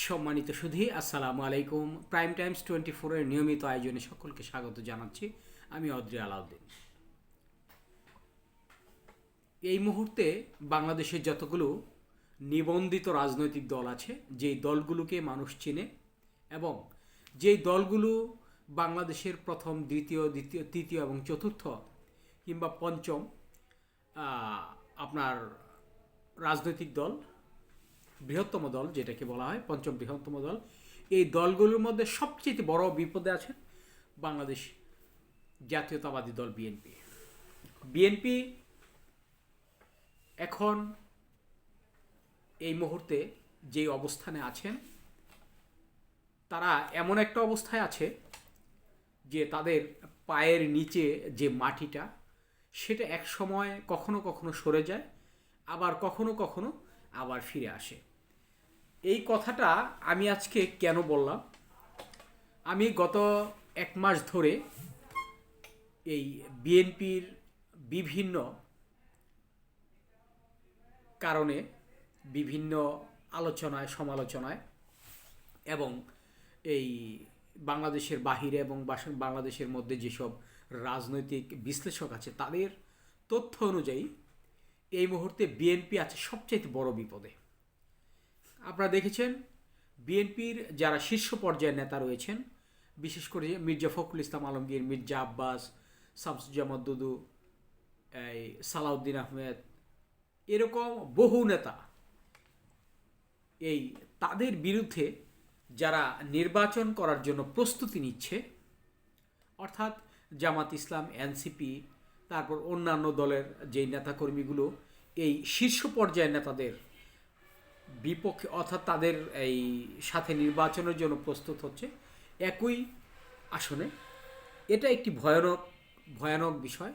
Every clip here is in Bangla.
সম্মানিত সুধী, আসসালামু আলাইকুম। প্রাইম টাইমস টোয়েন্টি ফোরের নিয়মিত আয়োজনে সকলকে স্বাগত জানাচ্ছি। আমি অদ্রি আলাউদ্দিন। এই মুহূর্তে বাংলাদেশের যতগুলো নিবন্ধিত রাজনৈতিক দল আছে, যেই দলগুলোকে মানুষ চেনে এবং যেই দলগুলো বাংলাদেশের প্রথম, দ্বিতীয় দ্বিতীয়, তৃতীয় এবং চতুর্থ কিংবা পঞ্চম আপনার রাজনৈতিক দল বৃহত্তম দল, যেটাকে বলা হয় পঞ্চম বৃহত্তম দল। এই দলগুলোর মধ্যে সবচেয়ে বড় বিপদে আছে বাংলাদেশ জাতীয়তাবাদী দল বিএনপি। বিএনপি এখন এই মুহূর্তে যে অবস্থানে আছেন, তারা এমন একটা অবস্থায় আছে যে তাদের পায়ের নিচে যে মাটিটা, সেটা এক সময় কখনো কখনো সরে যায়, আবার কখনো কখনো আবার ফিরে আসে। এই কথাটা আমি আজকে কেন বললাম? আমি গত এক মাস ধরে এই বিএনপির বিভিন্ন কারণে, বিভিন্ন আলোচনায়, সমালোচনায় এবং এই বাংলাদেশের বাহিরে এবং বাংলাদেশের মধ্যে যেসব রাজনৈতিক বিশ্লেষক আছে, তাদের তথ্য অনুযায়ী এই মুহূর্তে বিএনপি আছে সবচেয়ে বড় বিপদে। আপনারা দেখেছেন, বিএনপির যারা শীর্ষ পর্যায়ের নেতা রয়েছেন, বিশেষ করে মির্জা ফখরুল ইসলাম আলমগীর, মির্জা আব্বাস, শামসুজ্জামান দুদু, এই সালাউদ্দিন আহমেদ, এরকম বহু নেতা এই তাদের বিরুদ্ধে যারা নির্বাচন করার জন্য প্রস্তুতি নিচ্ছে, অর্থাৎ জামাত ইসলাম, এনসিপি, তারপর অন্যান্য দলের যেই নেতাকর্মীগুলো, এই শীর্ষ পর্যায়ের নেতাদের বিপক্ষে অর্থাৎ তাদের এই সাথে নির্বাচনের জন্য প্রস্তুত হচ্ছে একই আসনে। এটা একটি ভয়ানক ভয়ানক বিষয়।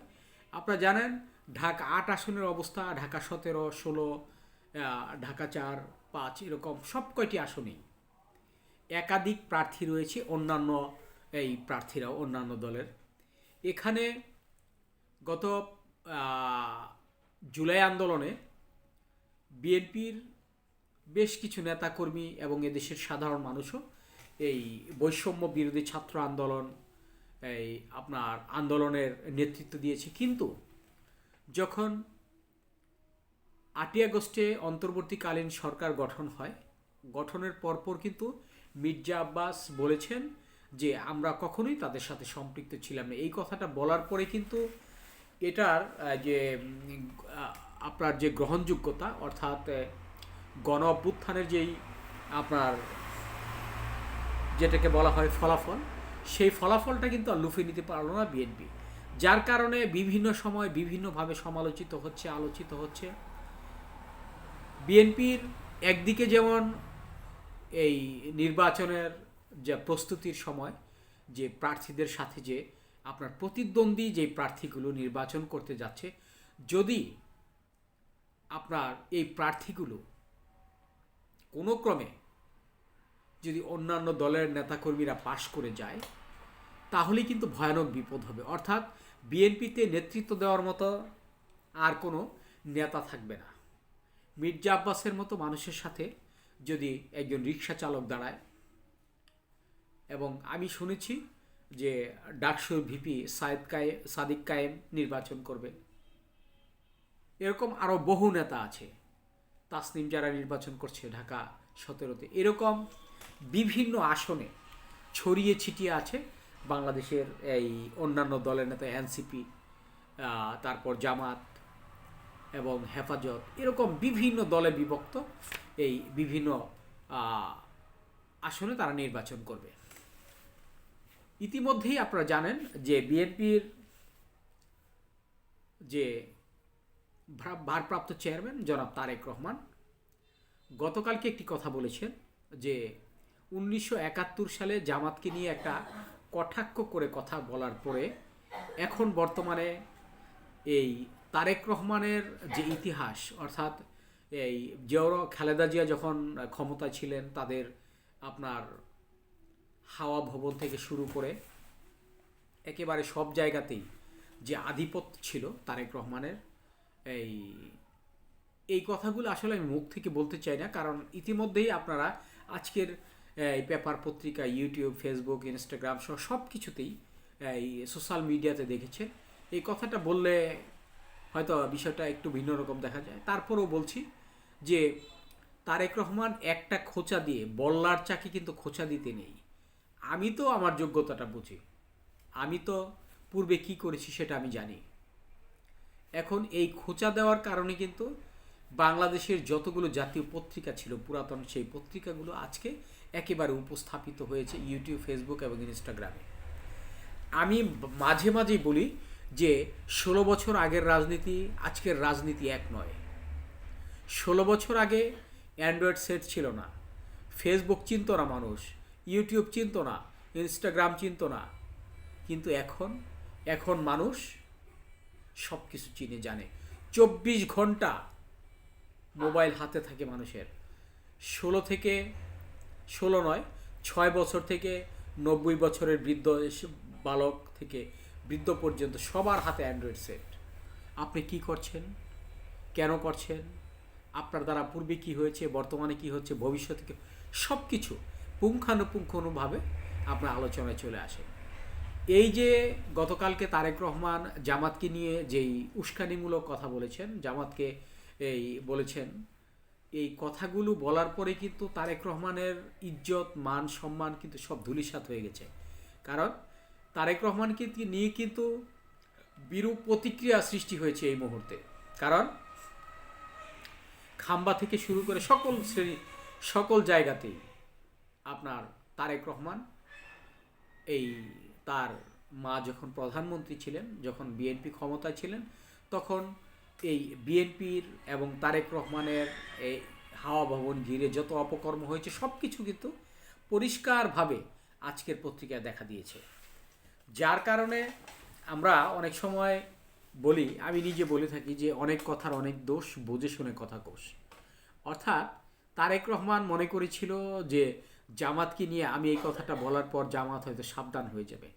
আপনারা জানেন, ঢাকা আট আসনের অবস্থা, ঢাকা সতেরো, ষোলো ঢাকা চার, পাঁচ এরকম সব কয়টি আসনেই। একাধিক প্রার্থী রয়েছে, অন্যান্য এই প্রার্থীরাও, অন্যান্য দলের। এখানে গত জুলাই আন্দোলনে বিএনপির বেশ কিছু নেতাকর্মী এবং এদেশের সাধারণ মানুষও এই বৈষম্য বিরোধী ছাত্র আন্দোলন, এই আপনার আন্দোলনের নেতৃত্ব দিয়েছে। কিন্তু যখন আটই আগস্টে অন্তর্বর্তীকালীন সরকার গঠন হয়, গঠনের পরপর কিন্তু মির্জা আব্বাস বলেছেন যে, আমরা কখনোই তাদের সাথে সম্পৃক্ত ছিলাম না। এই কথাটা বলার পরে কিন্তু এটার যে আপনার যে গ্রহণযোগ্যতা, অর্থাৎ গণ অভ্যুত্থানের যেই আপনার যেটাকে বলা হয় ফলাফল, সেই ফলাফলটা কিন্তু আর লুফে নিতে পারল না বিএনপি। যার কারণে বিভিন্ন সময় বিভিন্নভাবে সমালোচিত হচ্ছে, আলোচিত হচ্ছে। বিএনপির একদিকে যেমন এই নির্বাচনের যে প্রস্তুতির সময়, যে প্রার্থীদের সাথে যে আপনার প্রতিদ্বন্দ্বী যে প্রার্থীগুলো নির্বাচন করতে যাচ্ছে, যদি আপনার এই প্রার্থীগুলো কোনো ক্রমে যদি অন্যান্য দলের নেতাকর্মীরা পাশ করে যায় তাহলে কিন্তু ভয়ানক বিপদ হবে। অর্থাৎ বিএনপিতে নেতৃত্ব দেওয়ার মতো আর কোনো নেতা থাকবে না। মির্জা আব্বাসের মতো মানুষের সাথে যদি একজন রিক্সা চালক দাঁড়ায়, এবং আমি শুনেছি যে ডাকসুর ভিপি সাইদ কায়ে সাদিক কায়েম নির্বাচন করবে এরকম আরও বহু নেতা আছে। তাসনিম যারা নির্বাচন করছে ঢাকা সতেরোতে, এরকম বিভিন্ন আসনে ছড়িয়ে ছিটিয়ে আছে বাংলাদেশের এই অন্যান্য দলের নেতা এনসিপি তারপর জামাত এবং হেফাজত, এরকম বিভিন্ন দলে বিভক্ত এই বিভিন্ন আসনে তারা নির্বাচন করবে। ইতিমধ্যেই আপনারা জানেন যে বিএনপির যে ভারপ্রাপ্ত চেয়ারম্যান জনাব তারেক রহমান গতকালকে একটি কথা বলেছেন যে উনিশশো একাত্তর সালে জামাতকে নিয়ে একটা কটাক্ষ করে কথা বলার পরে এখন বর্তমানে এই তারেক রহমানের যে ইতিহাস, অর্থাৎ এই জিয়াউর খালেদা জিয়া যখন ক্ষমতা ছিলেন, তাদের আপনার হাওয়া ভবন থেকে শুরু করে একেবারে সব জায়গাতেই যে আধিপত্য ছিল তারেক রহমানের এই এই কথাগুলো আসলে আমি মুখ থেকে বলতে চাই না, কারণ ইতিমধ্যেই আপনারা আজকের, এই পেপার পত্রিকা, ইউটিউব, ফেসবুক, ইনস্টাগ্রাম সহ সব কিছুতেই, এই সোশ্যাল মিডিয়াতে দেখেছেন। এই কথাটা বললে হয়তো বিষয়টা একটু ভিন্ন রকম দেখা যায়। তারপরেও বলছি যে, তারেক রহমান একটা খোঁচা দিয়ে, বল্লার চাকি কিন্তু খোঁচা দিতে নেই। আমি তো আমার যোগ্যতাটা বুঝি। আমি তো পূর্বে কি করেছি সেটা আমি জানি। এখন এই খোঁচা দেওয়ার কারণে কিন্তু বাংলাদেশের যতগুলো জাতীয় পত্রিকা ছিল, পুরাতন সেই পত্রিকাগুলো আজকে একেবারে উপস্থাপিত হয়েছে ইউটিউব ফেসবুক এবং ইনস্টাগ্রামে আমি মাঝে মাঝেই বলি যে, ষোলো বছর আগের রাজনীতি আজকের রাজনীতি এক নয়। ষোলো বছর আগে অ্যান্ড্রয়েড সেট ছিল না ফেসবুক চিনত না মানুষ ইউটিউব চিনত না ইনস্টাগ্রাম চিনত না। কিন্তু এখন এখন মানুষ সব কিছু চিনে জানে। চব্বিশ ঘণ্টা মোবাইল হাতে থাকে মানুষের। ষোলো থেকে, ষোলো নয়, ছয় বছর থেকে নব্বই বছরের বৃদ্ধ বালক থেকে বৃদ্ধ পর্যন্ত সবার হাতে অ্যান্ড্রয়েড সেট আপনি কি করছেন? কেন করছেন? আপনার দ্বারা পূর্বে কি হয়েছে? বর্তমানে কি হচ্ছে? ভবিষ্যতে সব কিছু পুঙ্খানুপুঙ্খানুভাবে আপনার আলোচনায় চলে আসে। এই যে গতকালকে তারেক রহমান জামাতকে নিয়ে যেই উস্কানিমূলক কথা বলেছেন, জামাতকে এই বলেছেন, এই কথাগুলো বলার পরে কিন্তু তারেক রহমানের ইজ্জত, মান, সম্মান কিন্তু সব ধূলিসাৎ হয়ে গেছে। কারণ তারেক রহমানকে নিয়ে কিন্তু বিরূপ প্রতিক্রিয়া সৃষ্টি হয়েছে এই মুহূর্তে। কারণ খাম্বা থেকে শুরু করে সকল শ্রেণি, সকল জায়গাতেই আপনার তারেক রহমান এই তার মা যখন প্রধানমন্ত্রী ছিলেন, যখন বিএনপি ক্ষমতায় ছিলেন, তখন এই বিএনপির এবং তারেক রহমানের এই হাওয়া ভবন ঘিরে যত অপকর্ম হয়েছে সব কিছু কিন্তু পরিষ্কারভাবে আজকের পত্রিকায় দেখা দিয়েছে। যার কারণে আমরা অনেক সময় বলি, আমি নিজে বলে থাকি যে অনেক কথার অনেক দোষ, বুঝে শুনে কথা কোষ অর্থাৎ তারেক রহমান মনে করেছিল যে জামাতকে নিয়ে আমি এই কথাটা বলার পর জামাত হয়তো সাবধান হয়ে যাবে।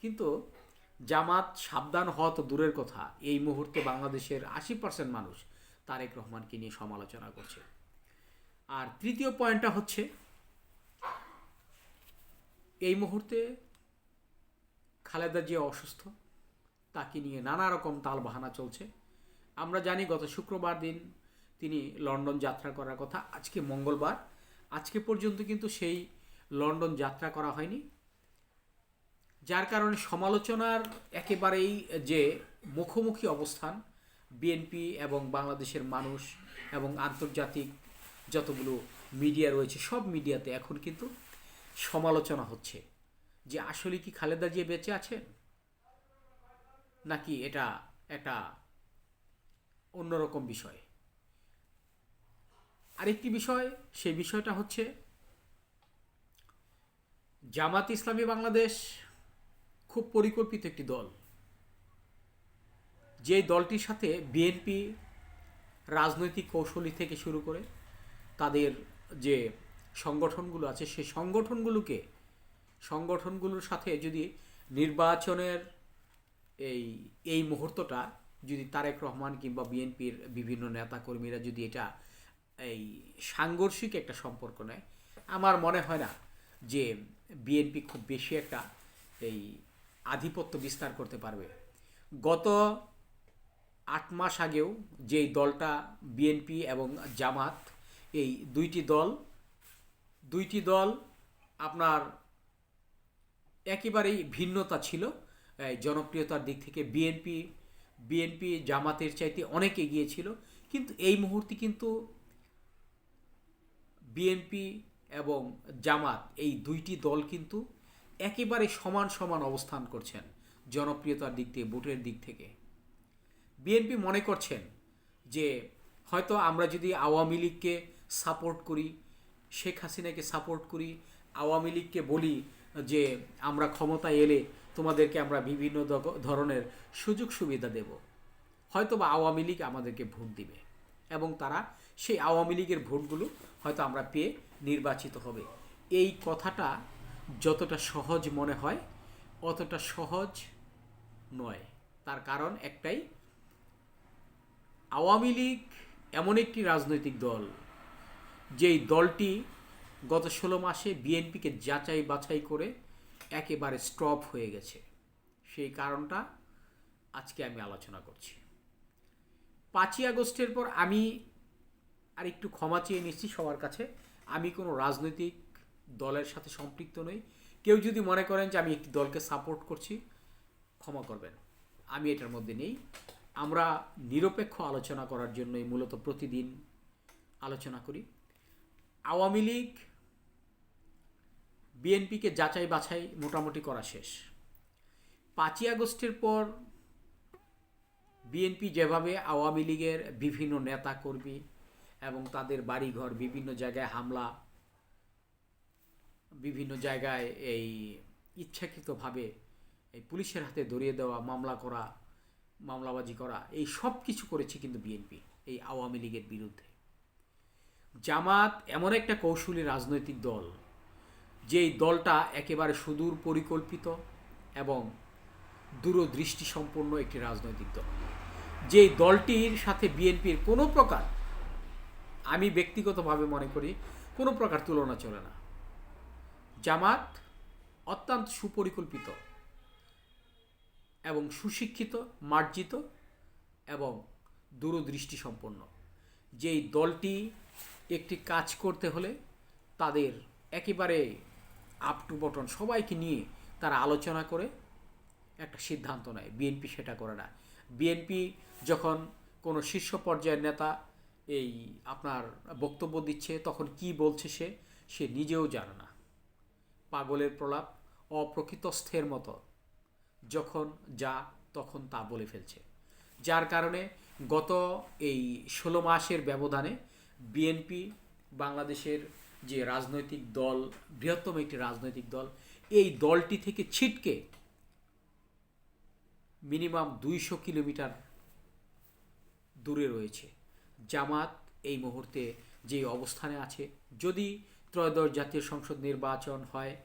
কিন্তু জামাত সাবধান হওয়া তো দূরের কথা। এই মুহূর্তে বাংলাদেশের আশি পার্সেন্ট মানুষ তারেক রহমানকে নিয়ে সমালোচনা করছে। আর তৃতীয় পয়েন্টটা হচ্ছে, এই মুহূর্তে খালেদা জিয়া অসুস্থ। তাকে নিয়ে নানা রকম তাল বাহানা চলছে। আমরা জানি গত শুক্রবার দিন তিনি লন্ডন যাত্রা করার কথা, আজকে মঙ্গলবার। আজকে পর্যন্ত কিন্তু সেই লন্ডন যাত্রা করা হয়নি। যার কারণে সমালোচনার একেবারেই যে মুখোমুখি অবস্থান বিএনপি এবং বাংলাদেশের মানুষ এবং আন্তর্জাতিক যতগুলো মিডিয়া রয়েছে, সব মিডিয়াতে এখন কিন্তু সমালোচনা হচ্ছে যে আসলে কি খালেদা জিয়া বেঁচে আছেন? নাকি এটা একটা অন্যরকম বিষয়? আরেকটি বিষয়, সেই বিষয়টা হচ্ছে জামাত ইসলামী বাংলাদেশ খুব পরিকল্পিত একটি দল। যে দলটির সাথে বিএনপি রাজনৈতিক কৌশলী থেকে শুরু করে তাদের যে সংগঠনগুলো আছে, সেই সংগঠনগুলোকে, সংগঠনগুলোর সাথে যদি নির্বাচনের এই এই মুহূর্তটা যদি তারেক রহমান কিংবা বিএনপির বিভিন্ন নেতাকর্মীরা যদি এটা এই সাংঘর্ষিক একটা সম্পর্ক নেয়। আমার মনে হয় না যে বিএনপি খুব বেশি একটা এই আধিপত্য বিস্তার করতে পারবে। গত আট মাস আগেও যেই দলটা বিএনপি এবং জামাত, এই দুইটি দল দুইটি দল আপনার একেবারেই ভিন্নতা ছিল। জনপ্রিয়তার দিক থেকে বিএনপি বিএনপি জামাতের চাইতে অনেক এগিয়ে ছিল। কিন্তু এই মুহূর্তে কিন্তু বিএনপি এবং জামাত, এই দুইটি দল কিন্তু একেবারে সমান সমান অবস্থান করছেন জনপ্রিয়তার দিক থেকে, ভোটের দিক থেকে। বিএনপি মনে করছেন যে হয়তো আমরা যদি আওয়ামী লীগকে সাপোর্ট করি, শেখ হাসিনাকে সাপোর্ট করি, আওয়ামী লীগকে বলি যে আমরা ক্ষমতায় এলে তোমাদেরকে আমরা বিভিন্ন ধরনের সুযোগ সুবিধা দেব হয়তো বা আওয়ামী লীগ আমাদেরকে ভোট দিবে এবং তারা সেই আওয়ামী লীগের ভোটগুলো হয়তো আমরা পেয়ে নির্বাচিত হবে। এই কথাটা যতটা সহজ মনে হয়, অতটা সহজ নয়। তার কারণ একটাই, আওয়ামী লীগ এমন একটি রাজনৈতিক দল, যেই দলটি গত ষোলো মাসে বিএনপিকে যাচাই বাছাই করে একেবারে স্টপ হয়ে গেছে। সেই কারণটা আজকে আমি আলোচনা করছি। পাঁচই আগস্টের পর আমি আর একটু ক্ষমা চেয়ে নিচ্ছি সবার কাছে, আমি কোনো রাজনৈতিক দলের সাথে সম্পৃক্ত নই। কেউ যদি মনে করেন যে আমি একটি দলকে সাপোর্ট করছি, ক্ষমা করবেন। আমি এটার মধ্যে নেই। আমরা নিরপেক্ষ আলোচনা করার জন্যই মূলত প্রতিদিন আলোচনা করি। আওয়ামী লীগ বিএনপিকে যাচাই বাছাই মোটামুটি করা শেষ। পাঁচই আগস্টের পর বিএনপি যেভাবে আওয়ামী লীগের বিভিন্ন নেতা কর্মী এবং তাদের বাড়িঘর বিভিন্ন জায়গায় হামলা, বিভিন্ন জায়গায় এই ইচ্ছাকৃতভাবে এই পুলিশের হাতে ধরিয়ে দেওয়া, মামলা করা, মামলাবাজি করা, এই সব কিছু করেছে কিন্তু বিএনপি এই আওয়ামী লীগের বিরুদ্ধে। জামাত এমন একটা কৌশলী রাজনৈতিক দল, যেই দলটা একেবারে সুদূর পরিকল্পিত এবং দূরদৃষ্টি সম্পন্ন একটি রাজনৈতিক দল। যেই দলটির সাথে বিএনপির কোনো প্রকার আমি ব্যক্তিগতভাবে মনে করি কোনো প্রকার তুলনা চলে না। জামাত অত্যন্ত সুপরিকল্পিত এবং সুশিক্ষিত, মার্জিত এবং দূরদৃষ্টি সম্পন্ন যেই দলটি একটি কাজ করতে হলে তাদের একেবারে আপ টু বটন সবাইকে নিয়ে তারা আলোচনা করে, একটা সিদ্ধান্ত নেয়। বিএনপি সেটা করে না। বিএনপি যখন কোনো শীর্ষ পর্যায়ের নেতা এই আপনার বক্তব্য দিচ্ছে, তখন কি বলছে সে? সে নিজেও জানে না। পাগলের প্রলাপ অপ্রকৃতস্থের মতো। যখন যা, তখন তা বলে ফেলছে। যার কারণে গত এই ষোলো মাসের ব্যবধানে বিএনপি, বাংলাদেশের যে রাজনৈতিক দল, বৃহত্তম একটি রাজনৈতিক দল, এই দলটি থেকে ছিটকে মিনিমাম দুইশো কিলোমিটার দূরে রয়েছে। জামাত এই মুহূর্তে যে অবস্থানে আছে। যদি ত্রয়োদশ জাতীয় সংসদ নির্বাচন হয়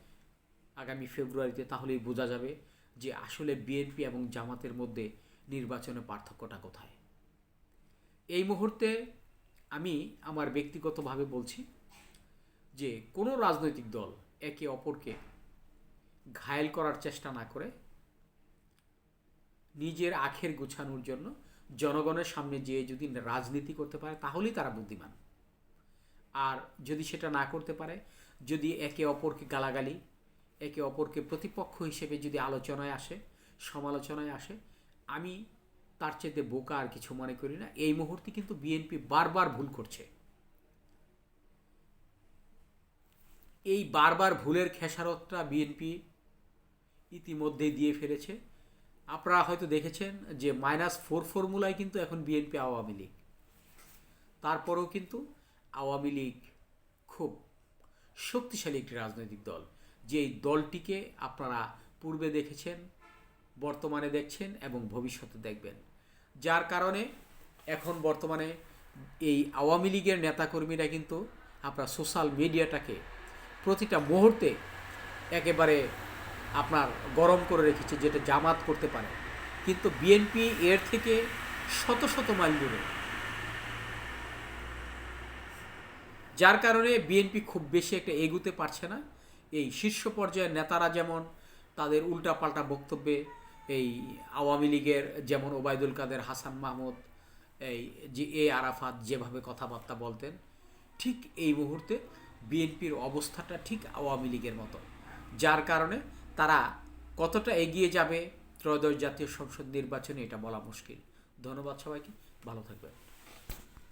আগামী ফেব্রুয়ারিতে, তাহলেই বোঝা যাবে যে আসলে বিএনপি এবং জামাতের মধ্যে নির্বাচনের পার্থক্যটা কোথায়। এই মুহূর্তে আমি আমার ব্যক্তিগতভাবে বলছি যে কোনো রাজনৈতিক দল একে অপরকে ঘায়েল করার চেষ্টা না করে নিজের আখের গুছানোর জন্য জনগণের সামনে যেয়ে যদি রাজনীতি করতে পারে, তাহলেই তারা বুদ্ধিমান। আর যদি সেটা না করতে পারে, যদি একে অপরকে গালাগালি, একে অপরকে প্রতিপক্ষ হিসেবে যদি আলোচনায় আসে, সমালোচনায় আসে, আমি তার চেয়ে বোকা আর কিছু মনে করি না। এই মুহূর্তে কিন্তু বিএনপি বারবার ভুল করছে। এই বারবার ভুলের খেসারতটা বিএনপি ইতিমধ্যে দিয়ে ফেলেছে। আপনারা হয়তো দেখেছেন যে মাইনাস ফোর ফর্মুলায় কিন্তু এখন বিএনপি আওয়ামী লীগ। তারপরেও কিন্তু আওয়ামী লীগ খুব শক্তিশালী একটি রাজনৈতিক দল। যে এই দলটিকে আপনারা পূর্বে দেখেছেন, বর্তমানে দেখছেন এবং ভবিষ্যতে দেখবেন। যার কারণে এখন বর্তমানে এই আওয়ামী লীগের নেতাকর্মীরা কিন্তু আপনার সোশ্যাল মিডিয়াটাকে প্রতিটা মুহূর্তে একেবারে আপনার গরম করে রেখেছে, যেটা জামাত করতে পারে। কিন্তু বিএনপি এর থেকে শত শত মাইল দূরে। যার কারণে বিএনপি খুব বেশি একটা এগুতে পারছে না। এই শীর্ষ পর্যায়ের নেতারা যেমন, তাদের উল্টাপাল্টা বক্তব্যে এই আওয়ামী লীগের যেমন ওবায়দুল কাদের, হাসান মাহমুদ, এই যে এ আরাফাত যেভাবে কথাবার্তা বলতেন, ঠিক এই মুহূর্তে বিএনপির অবস্থাটা ঠিক আওয়ামী লীগের মতো। যার কারণে তারা কতটা এগিয়ে যাবে ত্রয়োদশ জাতীয় সংসদ নির্বাচনে এটা বলা মুশকিল। ধন্যবাদ সবাইকে। ভালো থাকবেন।